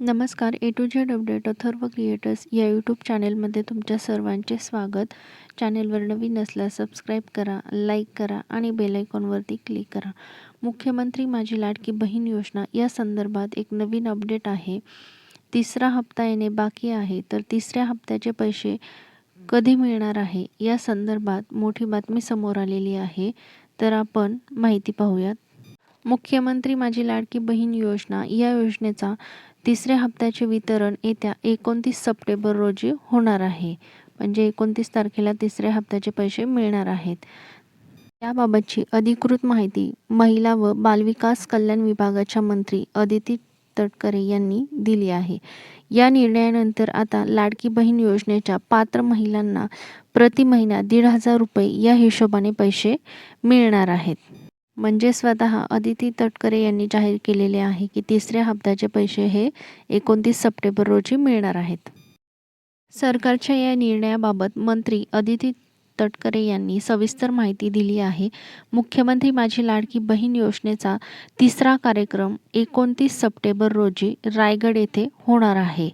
नमस्कार A to Z update Atharva creators या YouTube चॅनेलमध्ये तुमच्या सर्वांचे स्वागत. चॅनेलवर नवीन असल्यास सबस्क्राईब करा लाईक करा आणि बेलायकॉनवरती क्लिक करा. मुख्यमंत्री माझी लाडकी बहीण योजना या संदर्भात एक नवीन अपडेट आहे. तिसरा हप्ता येणे बाकी आहे तर तिसऱ्या हप्त्याचे पैसे कधी मिळणार आहे? या संदर्भात मोठी बातमी समोर आलेली आहे. तर आपण माहिती पाहूयात. मुख्यमंत्री माझी लाडकी बहीण योजना या योजनेचा तिसऱ्या हप्त्याचे वितरण येत्या एकोणतीस सप्टेंबर रोजी होणार आहे. म्हणजे एकोणतीस तारखेला तिसऱ्या हप्त्याचे पैसे मिळणार आहेत. याबाबतची अधिकृत माहिती महिला व बालविकास कल्याण विभागाच्या मंत्री अदिती तटकरे यांनी दिली आहे. या निर्णयानंतर आता लाडकी बहीण योजनेच्या पात्र महिलांना प्रति महिना दीड हजार रुपये या हिशोबाने पैसे मिळणार आहेत. म्हणजे स्वतः अदिती तटकरे यांनी जाहीर केलेले आहे की तिसऱ्या हप्त्याचे पैसे हे एकोणतीस सप्टेंबर रोजी मिळणार आहेत. सरकारच्या या निर्णयाबाबत मंत्री अदिती तटकरे यांनी सविस्तर माहिती दिली आहे. मुख्यमंत्री माझी लाडकी बहीण योजनेचा तिसरा कार्यक्रम एकोणतीस सप्टेंबर रोजी रायगड येथे होणार आहे.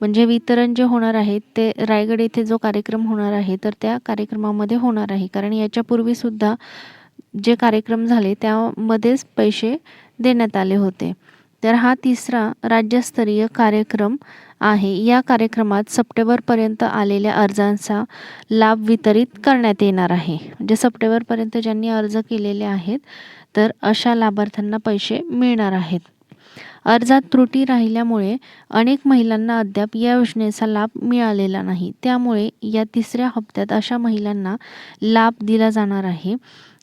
म्हणजे वितरण जे होणार आहे ते रायगड येथे जो कार्यक्रम होणार आहे तर त्या कार्यक्रमामध्ये होणार आहे. कारण याच्यापूर्वीसुद्धा जे कार्यक्रम झाले त्यामध्येच पैसे देण्यात आले होते. तर हा तिसरा राज्यस्तरीय कार्यक्रम आहे. या कार्यक्रमात सप्टेंबरपर्यंत आलेल्या अर्जांचा लाभ वितरित करण्यात येणार आहे. म्हणजे सप्टेंबरपर्यंत ज्यांनी अर्ज केलेले आहेत तर अशा लाभार्थ्यांना पैसे मिळणार आहेत. अर्जात त्रुटी राहिल्यामुळे अनेक महिलांना अद्याप या योजनेचा लाभ मिळालेला नाही. त्यामुळे या तिसऱ्या हप्त्यात अशा महिलांना लाभ दिला जाणार आहे.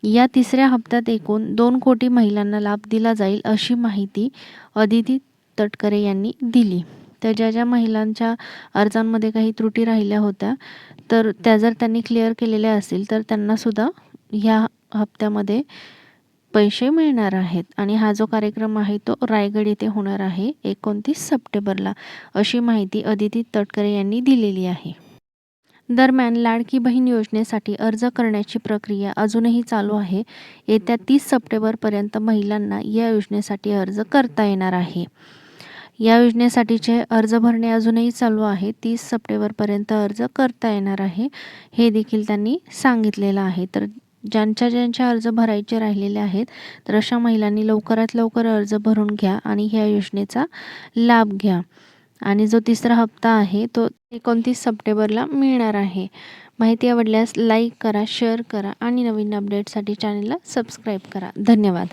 या तिसऱ्या हप्त्यात एकूण दोन कोटी महिलांना लाभ दिला जाईल अशी माहिती अदिती तटकरे यांनी दिली. तर ज्या ज्या महिलांच्या अर्जांमध्ये काही त्रुटी राहिल्या होत्या तर त्या जर त्यांनी क्लिअर केलेल्या असतील तर त्यांनासुद्धा ह्या हप्त्यामध्ये पैसे मिळणार आहेत. आणि हा जो कार्यक्रम आहे तो रायगड येथे होणार आहे एकोणतीस सप्टेंबरला अशी माहिती अदिती तटकरे यांनी दिलेली आहे. दरम्यान लाडकी बहीण योजनेसाठी अर्ज करण्याची प्रक्रिया अजूनही चालू आहे. येत्या तीस सप्टेंबरपर्यंत महिलांना या योजनेसाठी अर्ज करता येणार आहे. या योजनेसाठीचे अर्ज भरणे अजूनही चालू आहे. तीस सप्टेंबरपर्यंत अर्ज करता येणार आहे. हे देखील त्यांनी सांगितलेलं आहे. तर ज्यांच्या ज्यांच्या अर्ज भरायचे राहिलेले आहेत तर अशा महिलांनी लवकरात लवकर अर्ज भरून घ्या आणि ह्या योजनेचा लाभ घ्या. आणि जो तिसरा हप्ता आहे तो एकोणतीस सप्टेंबरला मिळणार आहे. माहिती आवडल्यास लाईक करा शेअर करा आणि नवीन अपडेटसाठी चॅनलला सबस्क्राईब करा. धन्यवाद.